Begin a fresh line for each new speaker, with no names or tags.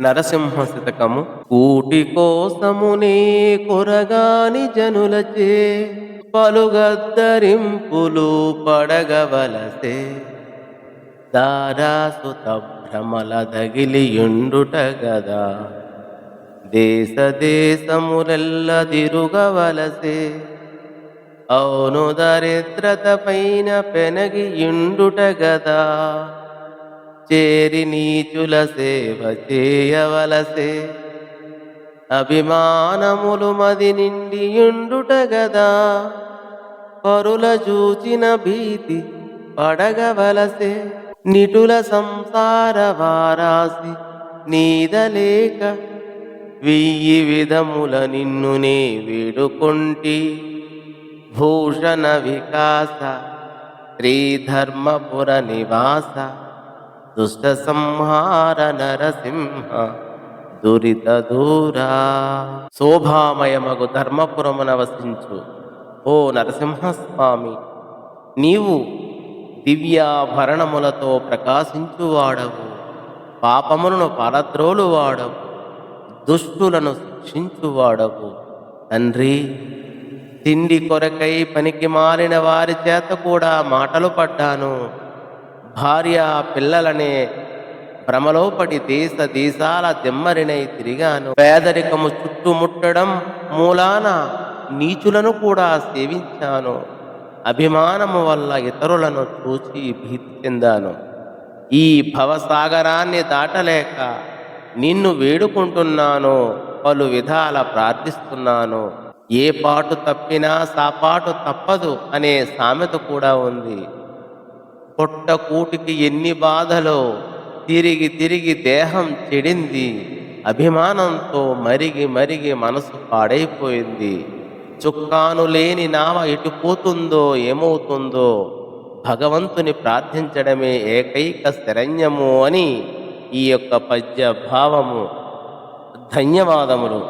నరసింహ శతకము కూటి కోసమునే కొరగాని జనులచే పలుగద్దరింపులు పడగవలసే. దారాసుత భ్రమల దగిలియుండుట గదా దేశ దేశములెల్ల తిరుగవలసే అవును దరిద్రత పైన పెనగియుండుట గదా చేరి నీచుల సేవ చేయవలసే. అభిమానములు మది నిండియుండుట గదా. పరుల చూచిన భీతి పడగవలసే. నిటుల సంసార వారాసి నీదలేక వెయ్యి విధముల నిన్ను నే వేడుకొంటి. భూషణ వికాస శ్రీధర్మపుర నివాస. దుష్ట సంహార నరసింహ దురిత దూరా. శోభామయమగు ధర్మపురమున వసించు. ఓ నరసింహస్వామి నీవు దివ్యాభరణములతో ప్రకాశించువాడవు పాపములను పారద్రోలువాడవు దుష్టులను శిక్షించువాడవు. తండ్రి తిండి కొరకై పనికి మారిన వారి చేత కూడా మాటలు పడ్డాను. భార్య పిల్లలనే భ్రమలో పడి దేశ దేశాల దిమ్మరినై తిరిగాను. పేదరికము చుట్టుముట్టడం మూలాన నీచులను కూడా సేవించాను. అభిమానము వల్ల ఇతరులను చూసి భీతి చెందాను. ఈ భవసాగరాన్ని దాటలేక నిన్ను వేడుకుంటున్నాను పలు విధాల ప్రార్థిస్తున్నాను. ఏ పాటు తప్పినా సాపాటు తప్పదు అనే సామెత కూడా ఉంది. పొట్టకూటికి ఎన్ని బాధలో తిరిగి తిరిగి దేహం చెడింది. అభిమానంతో మరిగి మరిగి మనసు పాడైపోయింది. చుక్కాను లేని నావ ఎటు పోతుందో ఏమవుతుందో భగవంతుని ప్రార్థించడమే ఏకైక శరణ్యము అని ఈ యొక్క పద్య భావము ధన్యవాదములు.